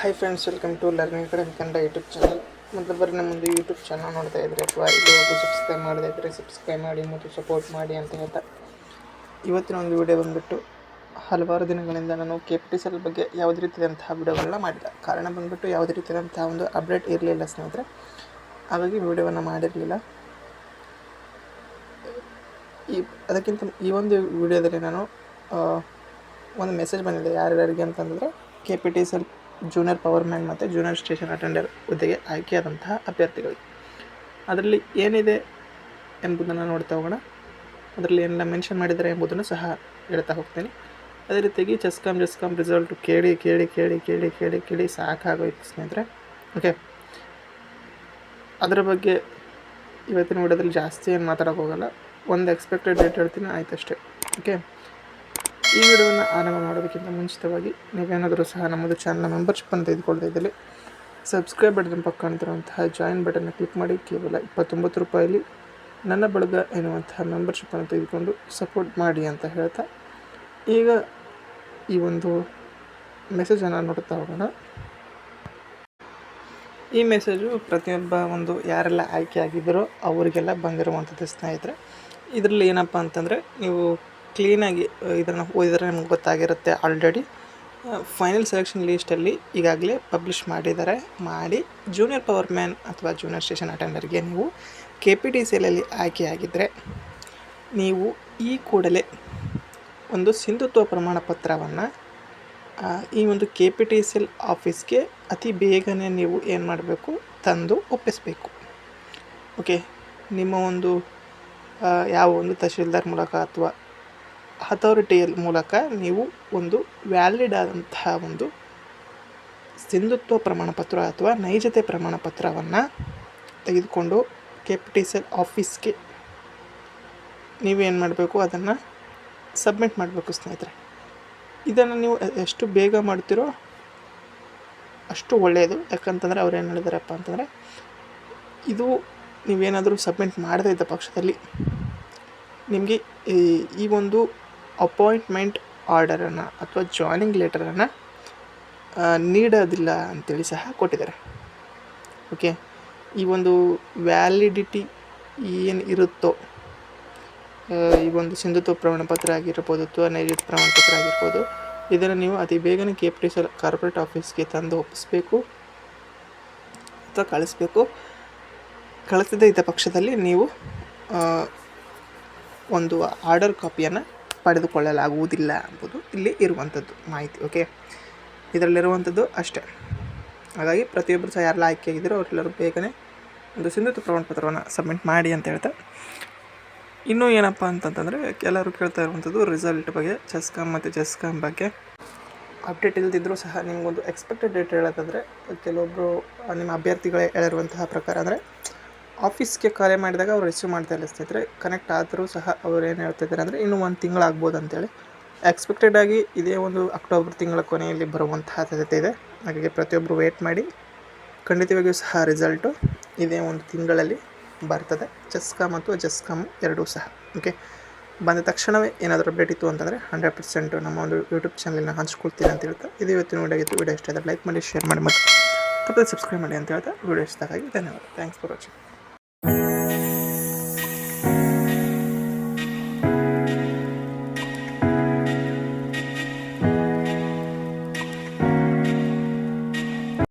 Friends welcome to learning friend Kannada YouTube channel ಮತ್ತು ನಮ್ಮ ಒಂದು ಯೂಟ್ಯೂಬ್ ಚಾನಲ್ ನೋಡ್ತಾ ಇದ್ರೆ ಅಥವಾ ಇದು ಸಬ್ಸ್ಕ್ರೈಬ್ ಮಾಡದೇ ಇದ್ದರೆ ಸಬ್ಸ್ಕ್ರೈಬ್ ಮಾಡಿ, ಮತ್ತು ಸಪೋರ್ಟ್ ಮಾಡಿ ಅಂತ ಹೇಳ್ತಾ. ಇವತ್ತಿನ ಒಂದು ವಿಡಿಯೋ ಬಂದುಬಿಟ್ಟು ಹಲವಾರು ದಿನಗಳಿಂದ ನಾನು ಕೆ ಪಿ ಟಿ ಸೆಲ್ ಬಗ್ಗೆ ಯಾವುದೇ ರೀತಿಯಾದಂತಹ ವಿಡಿಯೋಗಳನ್ನ ಮಾಡಿಲ್ಲ. ಕಾರಣ ಬಂದುಬಿಟ್ಟು ಯಾವುದೇ ರೀತಿಯಾದಂತಹ ಒಂದು ಅಪ್ಡೇಟ್ ಇರಲಿಲ್ಲ ಸ್ನೇಹಿತರೆ. ಹಾಗಾಗಿ ವಿಡಿಯೋವನ್ನು ಮಾಡಿರಲಿಲ್ಲ. ಈ ಅದಕ್ಕಿಂತ ಈ ಒಂದು ವಿಡಿಯೋದಲ್ಲಿ ನಾನು ಒಂದು ಮೆಸೇಜ್ ಬಂದಿದೆ ಯಾರ್ಯಾರಿಗೆ ಅಂತಂದರೆ K P T C L junior power man ಮತ್ತು ಜೂನಿಯರ್ ಸ್ಟೇಷನ್ ಅಟೆಂಡರ್ ಹುದ್ದೆಗೆ ಆಯ್ಕೆಯಾದಂತಹ ಅಭ್ಯರ್ಥಿಗಳಿಗೆ ಅದರಲ್ಲಿ ಏನಿದೆ ಎಂಬುದನ್ನು ನೋಡ್ತಾ ಹೋಗೋಣ. ಅದರಲ್ಲಿ ಏನೆಲ್ಲ ಮೆನ್ಷನ್ ಮಾಡಿದ್ದಾರೆ ಎಂಬುದನ್ನು ಸಹ ಹೇಳ್ತಾ ಹೋಗ್ತೀನಿ. ಅದೇ ರೀತಿಯಾಗಿ ಚೆಸ್ಕಾಮ್ ಜಸ್ಕಾಮ್ ರಿಸಲ್ಟ್ ಕೇಳಿ ಕೇಳಿ ಕೇಳಿ ಕೇಳಿ ಕೇಳಿ ಕೇಳಿ ಸಾಕಾಗೋಯ್ತು ಸ್ನೇಹಿತರೆ. ಓಕೆ ಅದರ ಬಗ್ಗೆ ಇವತ್ತಿನ ವಿಡಿಯೋದಲ್ಲಿ ಜಾಸ್ತಿ ಏನು ಮಾತಾಡೋಕ್ಕೋಗಲ್ಲ ಒಂದು ಎಕ್ಸ್ಪೆಕ್ಟೆಡ್ ಡೇಟ್ ಹೇಳ್ತೀನಿ ಆಯ್ತು ಅಷ್ಟೇ ಓಕೆ ಈ ವಿಡಿಯೋವನ್ನು ಆರಂಭ ಮಾಡೋದಕ್ಕಿಂತ ಮುಂಚಿತವಾಗಿ ನೀವೇನಾದರೂ ಸಹ ನಮ್ಮದು ಚಾನಲ್ನ ಮೆಂಬರ್ಶಿಪ್ಪನ್ನು ತೆಗೆದುಕೊಳ್ತಾ ಇದ್ದಲ್ಲಿ ಸಬ್ಸ್ಕ್ರೈಬ್ ಬಟನ್ ಪಕ್ಕ ಕಾಣ್ತಿರುವಂತಹ ಜಾಯಿನ್ ಬಟನ್ನ ಕ್ಲಿಕ್ ಮಾಡಿ. ಕೇವಲ ಇಪ್ಪತ್ತೊಂಬತ್ತು ರೂಪಾಯಲ್ಲಿ ನನ್ನ ಬಳಗ ಎನ್ನುವಂತಹ ಮೆಂಬರ್ಶಿಪ್ಪನ್ನು ತೆಗೆದುಕೊಂಡು ಸಪೋರ್ಟ್ ಮಾಡಿ ಅಂತ ಹೇಳ್ತಾ ಈಗ ಈ ಒಂದು ಮೆಸೇಜನ್ನು ನೋಡ್ತಾ ಹೋಗೋಣ. ಈ ಮೆಸೇಜು ಪ್ರತಿಯೊಬ್ಬ ಒಂದು ಯಾರೆಲ್ಲ ಆಯ್ಕೆ ಆಗಿದ್ದರೋ ಅವರಿಗೆಲ್ಲ ಬಂದಿರುವಂಥದ್ದು ಸ್ನೇಹಿತರೆ. ಇದರಲ್ಲಿ ಏನಪ್ಪ ಅಂತಂದರೆ ನೀವು ಕ್ಲೀನಾಗಿ ಇದನ್ನು ಓದಿದರೆ ನಿಮ್ಗೆ ಗೊತ್ತಾಗಿರುತ್ತೆ ಆಲ್ರೆಡಿ ಫೈನಲ್ ಸೆಲೆಕ್ಷನ್ ಲೀಸ್ಟಲ್ಲಿ ಈಗಾಗಲೇ ಪಬ್ಲಿಷ್ ಮಾಡಿದ್ದಾರೆ. ಮಾಡಿ ಜೂನಿಯರ್ ಪವರ್ ಮ್ಯಾನ್ ಅಥವಾ ಜೂನಿಯರ್ ಸ್ಟೇಷನ್ ಅಟೆಂಡರ್ಗೆ ನೀವು ಕೆ ಪಿ ಟಿ ಸಿಲಲ್ಲಿ ಆಯ್ಕೆಯಾಗಿದ್ದರೆ ನೀವು ಈ ಕೂಡಲೇ ಒಂದು ಸಿಂಧುತ್ವ ಪ್ರಮಾಣ ಪತ್ರವನ್ನು ಈ ಒಂದು K P T C L ಆಫೀಸ್ಗೆ ಅತಿ ಬೇಗನೆ ನೀವು ಏನು ಮಾಡಬೇಕು? ತಂದು ಒಪ್ಪಿಸಬೇಕು. ಓಕೆ ನಿಮ್ಮ ಒಂದು ಯಾವ ಒಂದು ತಹಶೀಲ್ದಾರ್ ಮೂಲಕ ಅಥವಾ ಅಥಾರಿಟಿಯಲ್ ಮೂಲಕ ನೀವು ಒಂದು ವ್ಯಾಲಿಡ್ ಆದಂತಹ ಒಂದು ಸಿಂಧುತ್ವ ಪ್ರಮಾಣ ಪತ್ರ ಅಥವಾ ನೈಜತೆ ಪ್ರಮಾಣ ಪತ್ರವನ್ನು ತೆಗೆದುಕೊಂಡು K P T C L ಆಫೀಸ್ಗೆ ನೀವೇನು ಮಾಡಬೇಕು? ಅದನ್ನು ಸಬ್ಮಿಟ್ ಮಾಡಬೇಕು ಸ್ನೇಹಿತರೆ. ಇದನ್ನು ನೀವು ಎಷ್ಟು ಬೇಗ ಮಾಡ್ತೀರೋ ಅಷ್ಟು ಒಳ್ಳೆಯದು ಯಾಕಂತಂದರೆ ಅವ್ರು ಏನು ಹೇಳಿದಾರಪ್ಪ ಅಂತಂದರೆ, ಇದು ನೀವೇನಾದರೂ ಸಬ್ಮಿಟ್ ಮಾಡದೇ ಇದ್ದ ಪಕ್ಷದಲ್ಲಿ ನಿಮಗೆ ಈ ಒಂದು ಅಪಾಯಿಂಟ್ಮೆಂಟ್ ಆರ್ಡರನ್ನು ಅಥವಾ ಜಾಯ್ನಿಂಗ್ ಲೆಟರನ್ನು ನೀಡೋದಿಲ್ಲ ಅಂತೇಳಿ ಸಹ ಕೊಟ್ಟಿದ್ದಾರೆ. ಓಕೆ? ಈ ಒಂದು ವ್ಯಾಲಿಡಿಟಿ ಏನು ಇರುತ್ತೋ ಈ ಒಂದು ಸಿಂಧುತ್ವ ಪ್ರಮಾಣ ಪತ್ರ ಆಗಿರ್ಬೋದು ಅಥವಾ ನೈರುತ್ಯ ಪ್ರಮಾಣ ಪತ್ರ ಆಗಿರ್ಬೋದು, ಇದನ್ನು ನೀವು ಅತಿ ಬೇಗನೆ ಕೆ ಪಿ ಟಿ ಕಾರ್ಪೊರೇಟ್ ಆಫೀಸ್ಗೆ ತಂದು ಒಪ್ಪಿಸಬೇಕು ಅಥವಾ ಕಳಿಸ್ಬೇಕು. ಕಳಿಸದೇ ಇದ್ದ ಪಕ್ಷದಲ್ಲಿ ನೀವು ಒಂದು ಆರ್ಡರ್ ಕಾಪಿಯನ್ನು ಪಡೆದುಕೊಳ್ಳಲಾಗುವುದಿಲ್ಲ ಎಂಬುದು ಇಲ್ಲಿ ಇರುವಂಥದ್ದು ಮಾಹಿತಿ ಓಕೆ ಇದರಲ್ಲಿರುವಂಥದ್ದು ಅಷ್ಟೇ. ಹಾಗಾಗಿ ಪ್ರತಿಯೊಬ್ಬರು ಸಹ ಯಾರೆಲ್ಲ ಆಯ್ಕೆ ಆಗಿದ್ದೀರೋ ಅವರೆಲ್ಲರೂ ಬೇಗನೆ ಒಂದು ಸಿಂಧುತ್ವ ಪ್ರಮಾಣ ಪತ್ರವನ್ನು ಸಬ್ಮಿಟ್ ಮಾಡಿ ಅಂತ ಹೇಳ್ತಾ. ಇನ್ನೂ ಏನಪ್ಪ ಅಂತಂತಂದರೆ ಎಲ್ಲರೂ ಕೇಳ್ತಾ ಇರುವಂಥದ್ದು ರಿಸಲ್ಟ್ ಬಗ್ಗೆ ಚೆಸ್ಕಾಮ್ ಮತ್ತು ಚೆಸ್ಕಾಮ್ ಬಗ್ಗೆ. ಅಪ್ಡೇಟ್ ಇಲ್ಲದಿದ್ದರೂ ಸಹ ನಿಮಗೊಂದು ಎಕ್ಸ್ಪೆಕ್ಟೆಡ್ ಡೇಟ್ ಹೇಳೋದಾದರೆ ಕೆಲವೊಬ್ಬರು ನಿಮ್ಮ ಅಭ್ಯರ್ಥಿಗಳೇ ಹೇಳಿರುವಂತಹ ಪ್ರಕಾರ ಅಂದರೆ ಆಫೀಸ್ಗೆ ಕರೆ ಮಾಡಿದಾಗ ಅವ್ರು ರಿಸೀವ್ ಮಾಡ್ತಾ ಇಲ್ಲ ಸ್ನೇಹಿತರೆ ಕನೆಕ್ಟ್ ಆದರೂ ಸಹ ಅವ್ರು ಏನು ಹೇಳ್ತಿದ್ದಾರೆ ಅಂದರೆ ಇನ್ನೂ ಒಂದು ತಿಂಗಳಾಗ್ಬೋದು ಅಂತೇಳಿ. ಎಕ್ಸ್ಪೆಕ್ಟೆಡ್ ಆಗಿ ಇದೇ ಒಂದು ಅಕ್ಟೋಬರ್ ತಿಂಗಳ ಕೊನೆಯಲ್ಲಿ ಬರುವಂತಹ ಸಾಧ್ಯತೆ ಇದೆ. ಹಾಗಾಗಿ ಪ್ರತಿಯೊಬ್ಬರು ವೇಟ್ ಮಾಡಿ. ಖಂಡಿತವಾಗಿಯೂ ಸಹ ರಿಸಲ್ಟು ಇದೇ ಒಂದು ತಿಂಗಳಲ್ಲಿ ಬರ್ತದೆ. ಚೆಸ್ಕಾಮ್ ಮತ್ತು ಜಸ್ಕಾಮ್ ಎರಡೂ ಸಹ. ಓಕೆ ಬಂದ ತಕ್ಷಣವೇ ಏನಾದರೂ ಅಪ್ಡೇಟ್ ಇತ್ತು ಅಂತಂದರೆ ಹಂಡ್ರೆಡ್ ಪರ್ಸೆಂಟು ನಮ್ಮ ಒಂದು ಯೂಟ್ಯೂಬ್ ಚಾನಲ್ನ ಹಂಚ್ಕೊಳ್ತೀನಿ ಅಂತ ಹೇಳ್ತಾ ಇದು ಇವತ್ತಿನ ವಿಡಿಯೋ ವಿಡಿಯೋ ಇಷ್ಟ ಆದರೆ ಲೈಕ್ ಮಾಡಿ ಶೇರ್ ಮಾಡಿ ಮತ್ತು ತಪ್ಪದೆ ಸಬ್ಸ್ಕ್ರೈಬ್ ಮಾಡಿ ಅಂತ ಹೇಳ್ತಾ ವಿಡಿಯೋ ಆಗಿ ಧನ್ಯವಾದ. Thanks for watching